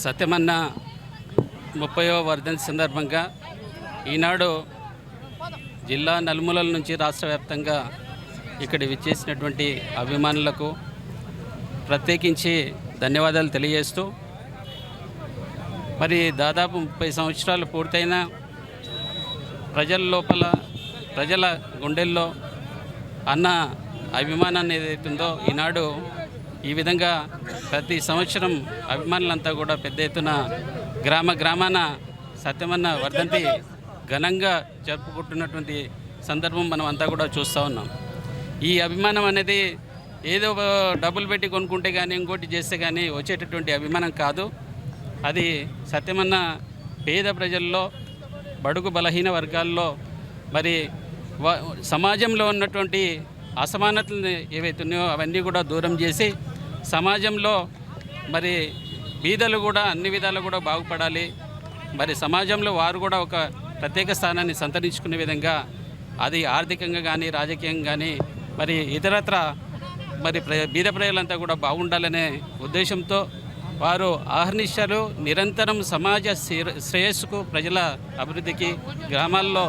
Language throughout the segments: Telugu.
సత్యమన్న ముప్పైవ వర్ధంతి సందర్భంగా ఈనాడు జిల్లా నలుమూలల నుంచి రాష్ట్ర వ్యాప్తంగా ఇక్కడ విచ్చేసినటువంటి అభిమానులకు ప్రత్యేకించి ధన్యవాదాలు తెలియజేస్తూ మరి దాదాపు ముప్పై సంవత్సరాలు పూర్తయిన ప్రజల లోపల ప్రజల గుండెల్లో అన్న అభిమానాన్ని ఏదైతుందో ఈనాడు ఈ విధంగా ప్రతి సంవత్సరం అభిమానులంతా కూడా పెద్ద ఎత్తున గ్రామ గ్రామాన సత్యమన్న వర్ధంతి ఘనంగా జరుపుకుంటున్నటువంటి సందర్భం మనం అంతా కూడా చూస్తూ ఉన్నాం. ఈ అభిమానం అనేది ఏదో డబ్బులు పెట్టి కొనుక్కుంటే కానీ ఇంకోటి చేస్తే కానీ వచ్చేటటువంటి అభిమానం కాదు. అది సత్యమన్న పేద ప్రజల్లో బడుగు బలహీన వర్గాల్లో మరి వ- సమాజంలో ఉన్నటువంటి అసమానతలు ఏవైతే ఉన్నాయో అవన్నీ కూడా దూరం చేసి సమాజంలో మరి బీదలు కూడా అన్ని విధాలు కూడా బాగుపడాలి. మరి సమాజంలో వారు కూడా ఒక ప్రత్యేక స్థానాన్ని సంతరించుకునే విధంగా అది ఆర్థికంగా కానీ రాజకీయంగా కానీ మరి ఇతరత్ర మరి ప్ర బీద ప్రజలంతా కూడా బాగుండాలనే ఉద్దేశంతో వారు ఆహర్నిశలు నిరంతరం సమాజ శ్రేయస్సుకు ప్రజల అభివృద్ధికి గ్రామాల్లో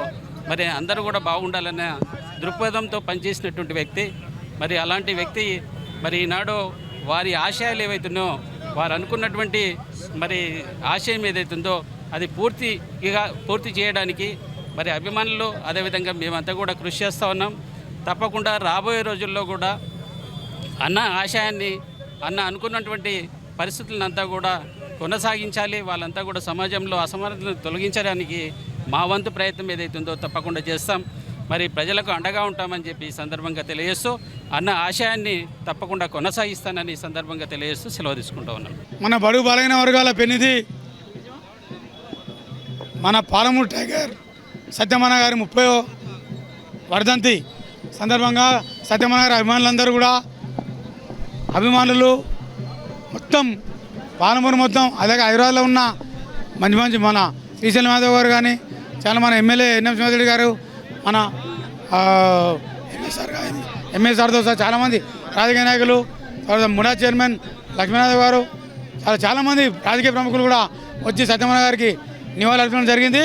మరి అందరూ కూడా బాగుండాలనే దృక్పథంతో పనిచేసినటువంటి వ్యక్తి. మరి అలాంటి వ్యక్తి మరి ఈనాడు వారి ఆశయాలు ఏవైతున్నాయో వారు అనుకున్నటువంటి మరి ఆశయం ఏదైతుందో అది పూర్తిగా పూర్తి చేయడానికి మరి అభిమానులు అదేవిధంగా మేమంతా కూడా కృషి చేస్తూ ఉన్నాం. తప్పకుండా రాబోయే రోజుల్లో కూడా అన్న ఆశయాన్ని అన్న అనుకున్నటువంటి పరిస్థితులంతా కూడా కొనసాగించాలి. వాళ్ళంతా కూడా సమాజంలో అసమానతలను తొలగించడానికి మా వంతు ప్రయత్నం ఏదైతుందో తప్పకుండా చేస్తాం. మరి ప్రజలకు అండగా ఉంటామని చెప్పి ఈ సందర్భంగా తెలియజేస్తూ అన్న ఆశయాన్ని తప్పకుండా కొనసాగిస్తానని సందర్భంగా తెలియజేస్తూ సెలవు తీసుకుంటూ ఉన్నాను. మన బడుగు బలైన వర్గాల పెనిధి మన పాలమూరు టైగర్ సత్యమన్న గారి ముప్పై వర్ధంతి సందర్భంగా సత్యమన్న గారి అభిమానులందరూ కూడా అభిమానులు మొత్తం పాలమూరు మొత్తం అలాగే హైదరాబాద్లో ఉన్న మంచి మంచి మన శ్రీశైలం మాధవ్ గారు కానీ చాలా మన ఎమ్మెల్యే ఎన్ఎం సింహారెడ్డి గారు మన ఎంఎస్ఆర్ ఎంఎస్ఆర్తో సహా చాలామంది రాజకీయ నాయకులు తర్వాత ముడా చైర్మన్ లక్ష్మీనాథ్ గారు చాలా చాలామంది రాజకీయ ప్రముఖులు కూడా వచ్చి సత్యమన్న గారికి నివాళులు జరిగింది.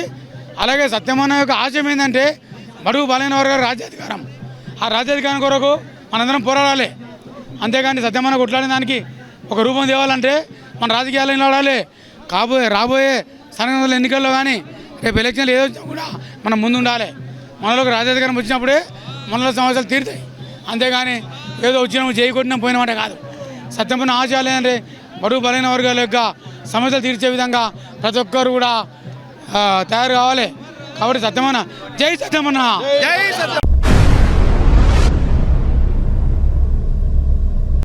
అలాగే సత్యమన్న యొక్క ఆశయం ఏంటంటే బడుగు బలైన వర్గాల రాజ్యాధికారం. ఆ రాజ్యాధికారం కొరకు మనందరం పోరాడాలి. అంతేగాని సత్యమన్న కొట్లాడిన దానికి ఒక రూపం తేవాలంటే మన రాజకీయాల్లో నిలబడాలి. కాబోయే రాబోయే స్థానిక ఎన్నికల్లో కానీ రేపు ఎలక్షన్లు ఏదో కూడా మనం ముందు ఉండాలి రాజ్యాధికారం వచ్చినప్పుడే మనలో సమస్యలు తీరుతాయి. అంతేగాని ఏదో ఉద్యమం చేయకుండా పోయినమాట కాదు. సత్యమైన ఆశయాలు ఏంటంటే బడుగు బలైన వర్గాల యొక్క సమస్యలు తీర్చే విధంగా ప్రతి ఒక్కరు కూడా తయారు కావాలి. కాబట్టి సత్యమన్న! జై సత్యమన్న!